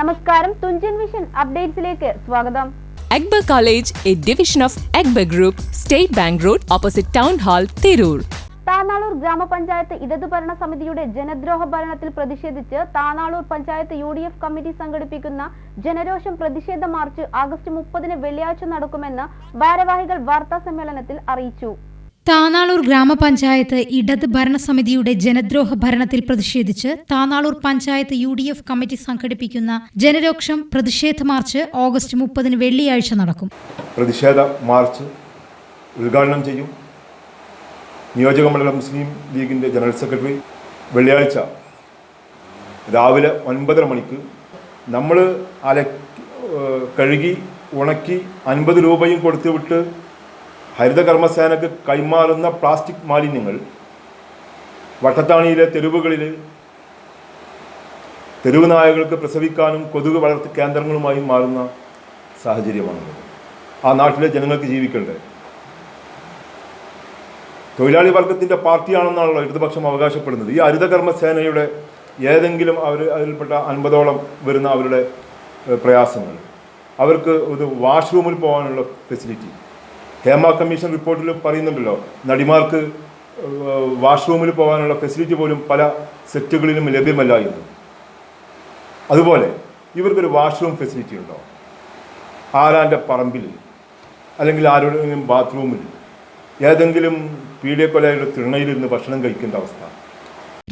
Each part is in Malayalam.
നമസ്കാരം തുഞ്ചൻ വിഷൻ അപ്ഡേറ്റ്സിലേക്ക് സ്വാഗതം. Akbar college A division of Akbar group state bank road opposite town hall Tirur. Tanalur ഗ്രാമപഞ്ചായത്ത് ഇടതു ഭരണ സമിതിയുടെ ജനദ്രോഹ ഭരണത്തിൽ പ്രതിഷേധിച്ച് Tanalur panchayat U D F committee സംഘടിപ്പിക്കുന്ന ജനരോഷം പ്രതിഷേധ മാർച്ച് ആഗസ്റ്റ് മുപ്പതിന് വെള്ളിയാഴ്ച നടക്കുമെന്ന് ഭാരവാഹികൾ വാർത്താ സമ്മേളനത്തിൽ അറിയിച്ചു. താനാളൂർ ഗ്രാമപഞ്ചായത്ത് ഇടത് ഭരണസമിതിയുടെ ജനദ്രോഹ ഭരണത്തിൽ പ്രതിഷേധിച്ച് Tanalur panchayat U D F committee സംഘടിപ്പിക്കുന്ന ജനരോക്ഷം പ്രതിഷേധ മാർച്ച് ഓഗസ്റ്റ് മുപ്പതിന് വെള്ളിയാഴ്ച നടക്കും. പ്രതിഷേധ മാർച്ച് ഉദ്ഘാടനം ചെയ്യും. നിയോജക മണ്ഡലം മുസ്ലിം ലീഗിന്റെ ജനറൽ സെക്രട്ടറി. വെള്ളിയാഴ്ച രാവിലെ ഒൻപതര മണിക്ക് നമ്മൾ അല കഴുകി ഉണക്കി അൻപത് രൂപയും കൊടുത്തു വിട്ട് ഹരിതകർമ്മസേനക്ക് കൈമാറുന്ന പ്ലാസ്റ്റിക് മാലിന്യങ്ങൾ വട്ടത്താണിയിലെ തെരുവുകളിൽ തെരുവ് നായകൾക്ക് പ്രസവിക്കാനും കൊതുക് വളർത്ത് കേന്ദ്രങ്ങളുമായി മാറുന്ന സാഹചര്യമാണുള്ളത് ആ നാട്ടിലെ ജനങ്ങൾക്ക് ജീവിക്കണ്ടേ? തൊഴിലാളി വർഗത്തിന്റെ പാർട്ടിയാണെന്നാണല്ലോ ഇടതുപക്ഷം അവകാശപ്പെടുന്നത്. ഈ ഹരിതകർമ്മ സേനയുടെ ഏതെങ്കിലും അവർ അതിൽപ്പെട്ട അൻപതോളം വരുന്ന അവരുടെ പ്രയാസങ്ങൾ. അവർക്ക് ഒരു വാഷ്റൂമിൽ പോകാനുള്ള ഫെസിലിറ്റി. ഹേമ കമ്മീഷൻ റിപ്പോർട്ടിൽ പറയുന്നുണ്ടല്ലോ നടിമാർക്ക് വാഷ്റൂമിൽ പോകാനുള്ള ഫെസിലിറ്റി പോലും പല സെറ്റുകളിലും ലഭ്യമല്ല എന്ന്. അതുപോലെ ഇവർക്കൊരു വാഷ്റൂം ഫെസിലിറ്റി ഉണ്ടോ? ആരാന്റെ പറമ്പിൽ അല്ലെങ്കിൽ ആരുടെയും ബാത്റൂമിൽ? ഏതെങ്കിലും പീഡിയക്കൊലയുടെ തിണ്ണയിലിരുന്ന് ഭക്ഷണം കഴിക്കേണ്ട അവസ്ഥ.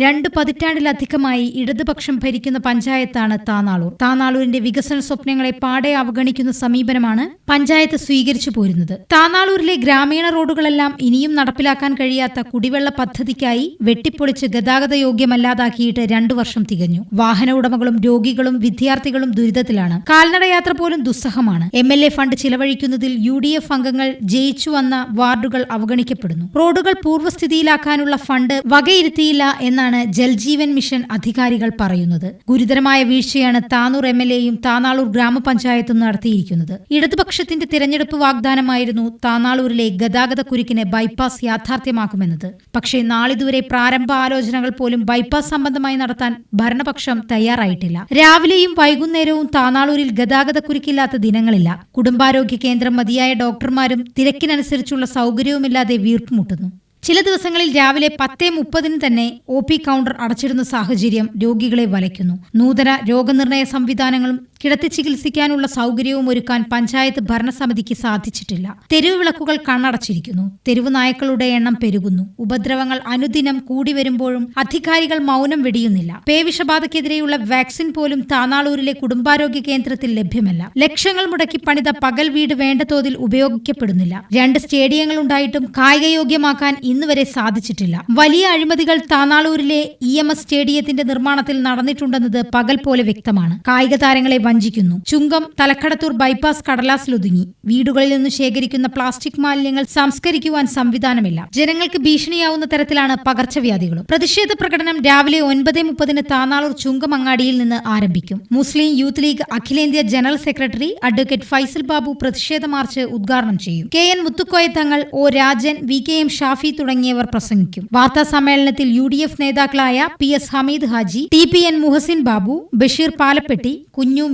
രണ്ട് പതിറ്റാണ്ടിലധികമായി ഇടതുപക്ഷം ഭരിക്കുന്ന പഞ്ചായത്താണ് താനാളൂർ താനാളൂരിന്റെ വികസന സ്വപ്നങ്ങളെ പാടെ അവഗണിക്കുന്ന സമീപനമാണ് പഞ്ചായത്ത് സ്വീകരിച്ചു പോരുന്നത്. താനാളൂരിലെ ഗ്രാമീണ റോഡുകളെല്ലാം ഇനിയും നടപ്പിലാക്കാൻ കഴിയാത്ത കുടിവെള്ള പദ്ധതിക്കായി വെട്ടിപ്പൊളിച്ച് ഗതാഗത യോഗ്യമല്ലാതാക്കിയിട്ട് രണ്ടു വർഷം തികഞ്ഞു. വാഹന ഉടമകളും രോഗികളും വിദ്യാർത്ഥികളും ദുരിതത്തിലാണ്. കാൽനടയാത്ര പോലും ദുസ്സഹമാണ്. എം എൽ എ ഫണ്ട് ചിലവഴിക്കുന്നതിൽ യു ഡി എഫ് അംഗങ്ങൾ ജയിച്ചു വന്ന വാർഡുകൾ അവഗണിക്കപ്പെടുന്നു. റോഡുകൾ പൂർവസ്ഥിതിയിലാക്കാനുള്ള ഫണ്ട് വകയിരുത്തിയില്ല എന്നാണ് ജൽജീവൻ മിഷൻ അധികാരികൾ പറയുന്നത്. ഗുരുതരമായ വീഴ്ചയാണ് താനൂർ എം എൽ എയും താനാളൂർ ഗ്രാമപഞ്ചായത്തും നടത്തിയിരിക്കുന്നത്. ഇടതുപക്ഷത്തിന്റെ തിരഞ്ഞെടുപ്പ് വാഗ്ദാനമായിരുന്നു താനാളൂരിലെ ഗതാഗത കുരുക്കിനെ ബൈപ്പാസ് യാഥാർത്ഥ്യമാക്കുമെന്നത്. പക്ഷേ നാളിതുവരെ പ്രാരംഭ ആലോചനകൾ പോലും ബൈപ്പാസ് സംബന്ധമായി നടത്താൻ ഭരണപക്ഷം തയ്യാറായിട്ടില്ല. രാവിലെയും വൈകുന്നേരവും താനാളൂരിൽ ഗതാഗത കുരുക്കില്ലാത്ത ദിനങ്ങളില്ല. കുടുംബാരോഗ്യ കേന്ദ്രം മതിയായ ഡോക്ടർമാരും തിരക്കിനനുസരിച്ചുള്ള സൗകര്യവുമില്ലാതെ വീർപ്പുമുട്ടുന്നു. ചില ദിവസങ്ങളിൽ രാവിലെ പത്തേ മുപ്പതിന് തന്നെ ഒ പി കൗണ്ടർ അടച്ചിടുന്ന സാഹചര്യം രോഗികളെ വലയ്ക്കുന്നു. നൂതന രോഗനിർണയ സംവിധാനങ്ങളും കിടത്തി ചികിത്സിക്കാനുള്ള സൗകര്യവും ഒരുക്കാൻ പഞ്ചായത്ത് ഭരണസമിതിക്ക് സാധിച്ചിട്ടില്ല. തെരുവ് വിളക്കുകൾ കണ്ണടച്ചിരിക്കുന്നു. തെരുവ് നായ്ക്കളുടെ എണ്ണം പെരുകുന്നു. ഉപദ്രവങ്ങൾ അനുദിനം കൂടി വരുമ്പോഴും അധികാരികൾ മൗനം വെടിയുന്നില്ല. പേവിഷബാധക്കെതിരെയുള്ള വാക്സിൻ പോലും താനാളൂരിലെ കുടുംബാരോഗ്യ കേന്ദ്രത്തിൽ ലഭ്യമല്ല. ലക്ഷങ്ങൾ മുടക്കി പണിത പകൽ വീട് വേണ്ട തോതിൽ ഉപയോഗിക്കപ്പെടുന്നില്ല. രണ്ട് സ്റ്റേഡിയങ്ങൾ ഉണ്ടായിട്ടും കായികയോഗ്യമാക്കാൻ ഇന്നുവരെ സാധിച്ചിട്ടില്ല. വലിയ അഴിമതികൾ താനാളൂരിലെ ഇ എം എസ് സ്റ്റേഡിയത്തിന്റെ നിർമ്മാണത്തിൽ നടന്നിട്ടുണ്ടെന്നത് പകൽ പോലെ വ്യക്തമാണ്. കായിക താരങ്ങളെ വഞ്ചിക്കുന്നു. ചുങ്കം തലക്കടത്തൂർ ബൈപ്പാസ് കടലാസിലൊതുങ്ങി. വീടുകളിൽ നിന്ന് ശേഖരിക്കുന്ന പ്ലാസ്റ്റിക് മാലിന്യങ്ങൾ സംസ്കരിക്കുവാൻ സംവിധാനമില്ല. ജനങ്ങൾക്ക് ഭീഷണിയാവുന്ന തരത്തിലാണ് പകർച്ചവ്യാധികളും. പ്രതിഷേധ പ്രകടനം രാവിലെ ഒൻപത് മുപ്പതിന് താനാളൂർ ചുങ്കം അങ്ങാടിയിൽ നിന്ന് ആരംഭിക്കും. മുസ്ലിം യൂത്ത് ലീഗ് അഖിലേന്ത്യാ general secretary advocate Faisal Babu പ്രതിഷേധ മാർച്ച് ഉദ്ഘാടനം ചെയ്യും. K N Muthukoya Thangal O Rajan V K M Shafi തുടങ്ങിയവർ പ്രസംഗിക്കും. വാർത്താ സമ്മേളനത്തിൽ യു ഡി എഫ് നേതാക്കളായ P S Hameed Haji T P N Muhsin Babu Basheer Palappetty Kunju